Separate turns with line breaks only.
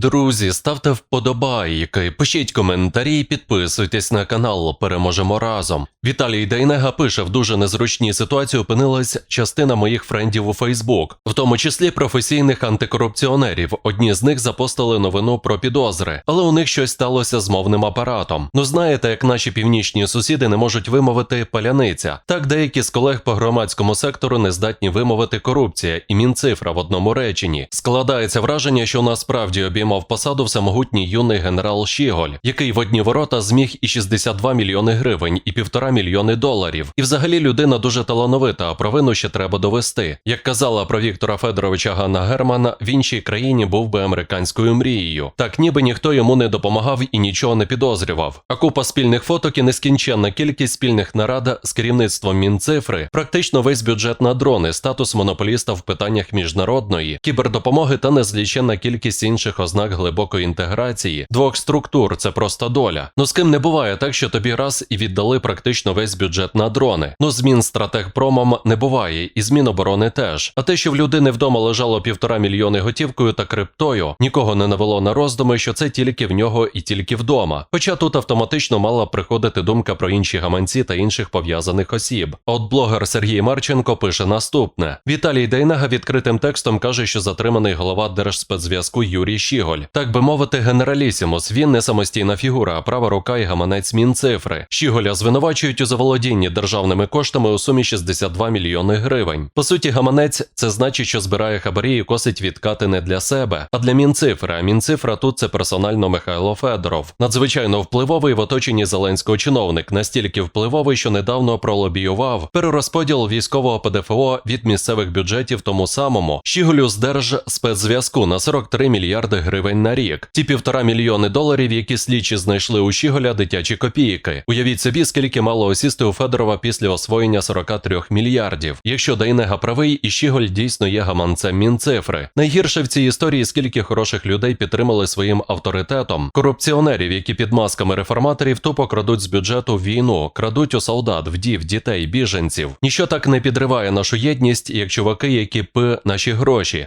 Друзі, ставте вподобайки, пишіть коментарі, підписуйтесь на канал. Переможемо разом. Віталій Дейнега пише: в дуже незручній ситуації опинилась частина моїх френдів у Фейсбук, в тому числі професійних антикорупціонерів. Одні з них запостили новину про підозри, але у них щось сталося з мовним апаратом. Ну знаєте, як наші північні сусіди не можуть вимовити паляниця. Так деякі з колег по громадському сектору не здатні вимовити корупція і мінцифра в одному реченні. Складається враження, що насправді обіймав посаду всемогутній юний генерал Щіголь, який в одні ворота зміг і 62 мільйони гривень, і півтора мільйони доларів. І взагалі людина дуже талановита, а провину ще треба довести. Як казала про Віктора Федоровича Ганна Герман, в іншій країні був би американською мрією. Так ніби ніхто йому не допомагав і нічого не підозрював. А купа спільних фоток і нескінченна кількість спільних нарад з керівництвом Мінцифри, практично весь бюджет на дрони, статус монополіста в питаннях міжнародної, кібердопомоги та незліченна кількість інших ознак глибокої інтеграції двох структур це просто доля. Ну з ким не буває так, що тобі раз і віддали практично весь бюджет на дрони. Ну змін стратегпромом не буває, і змін оборони теж. А те, що в людини вдома лежало півтора мільйони готівкою та криптою, нікого не навело на роздуми, що це тільки в нього і тільки вдома. Хоча тут автоматично мала приходити думка про інші гаманці та інших пов'язаних осіб. От блогер Сергій Марченко пише наступне: Віталій Дейнага відкритим текстом каже, що затриманий голова Держспецзв'язку Юрій Щіголь. Так би мовити, генералісімус. Він не самостійна фігура, а права рука і гаманець Мінцифри. Щіголя звинувачують у заволодінні державними коштами у сумі 62 мільйони гривень. По суті, гаманець це значить, що збирає хабарі і косить відкати не для себе, а для Мінцифри. А Мінцифра тут це персонально Михайло Федоров. Надзвичайно впливовий в оточенні Зеленського чиновник, настільки впливовий, що недавно пролобіював перерозподіл військового ПДФО від місцевих бюджетів тому самому Щіголю з Держспецзв'язку на 43 мільярди гривень на рік. Ті півтора мільйони доларів, які слідчі знайшли у Щіголя дитячі копійки. Уявіть собі, скільки мало осісти у Федорова після освоєння 43 мільярдів. Якщо Дейнега правий, і Щіголь дійсно є гаманцем Мінцифри. Найгірше в цій історії, скільки хороших людей підтримали своїм авторитетом, корупціонерів, які під масками реформаторів тупо крадуть з бюджету війну, крадуть у солдат, вдів, дітей, біженців. Ніщо так не підриває нашу єдність, як чуваки, які пи наші гроші.